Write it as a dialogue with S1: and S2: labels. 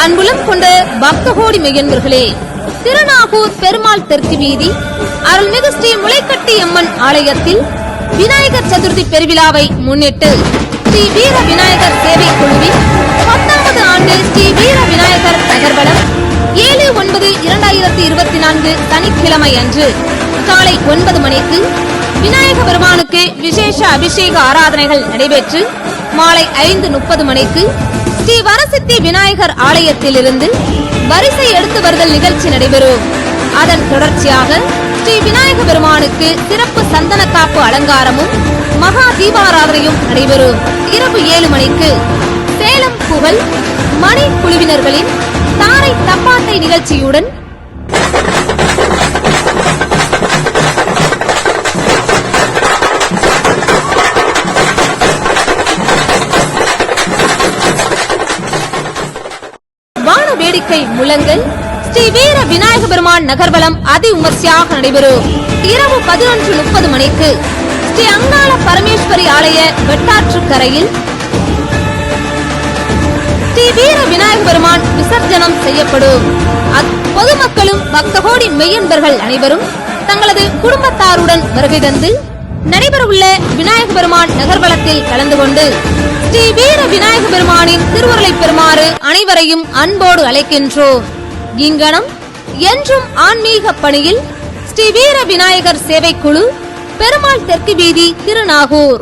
S1: அன்புலம் கொண்ட பக்தகோடி மெய்யன்பர்களே திருநாகூர் பெருமாள் தெற்கு வீதி அருள்மிகு ஸ்ரீ முளைக்கட்டி அம்மன் ஆலயத்தில் விநாயகர் சதுர்த்தி பெருவிழாவை முன்னிட்டு ஸ்ரீ வீர விநாயகர் சேவை குழுவின் பத்தாவது ஆண்டு ஸ்ரீ வீர விநாயகர் நகர்வலம் ஏழு ஒன்பது இரண்டாயிரத்தி இருபத்தி நான்கு சனிக்கிழமை அன்று காலை ஒன்பது மணிக்கு விநாயக பெருமானுக்கு விசேஷ அபிஷேக ஆராதனைகள் நடைபெற்று மாலை ஐந்து முப்பது மணிக்கு ஸ்ரீ வரசித்தி விநாயகர் ஆலயத்திலிருந்து வரிசை எடுத்து வருதல் நிகழ்ச்சி நடைபெறும். அதன் தொடர்ச்சியாக ஸ்ரீ விநாயக பெருமானுக்கு சிறப்பு சந்தன காப்பு அலங்காரமும் மகா தீபாராதனையும் நடைபெறும். இரவு ஏழு மணிக்கு சேலம் புகழ் மணி குழுவினர்களின் தாரை தப்பாட்டை நிகழ்ச்சியுடன் வேடிக்கை முழங்கல். ஸ்ரீ வீர விநாயக பெருமான் நகர்வலம் அதி விமர்சையாக நடைபெறும். இரவு பதினொன்று முப்பது மணிக்கு ஸ்ரீ அங்காள பரமேஸ்வரி ஆலய வெட்டாற்று கரையில் ஸ்ரீ வீர விநாயக பெருமான் விசர்ஜனம் செய்யப்படும். பொதுமக்களும் பக்தகோடி மெய்யன்பர்கள் அனைவரும் தங்களது குடும்பத்தாருடன் வருகை தந்து நடைபெறவுள்ள விநாயக பெருமான் நகர்வலத்தில் கலந்து கொண்டு ஸ்ரீ வீர விநாயக பெருமானின் திருவுருளை பெறுமாறு அனைவரையும் அன்போடு அழைக்கின்றோம். இங்கனம் என்றும் ஆன்மீக பணியில் ஸ்ரீ வீர விநாயகர் சேவைக்குழு பெருமாள் தெற்கு வீதி திருநாகூர்.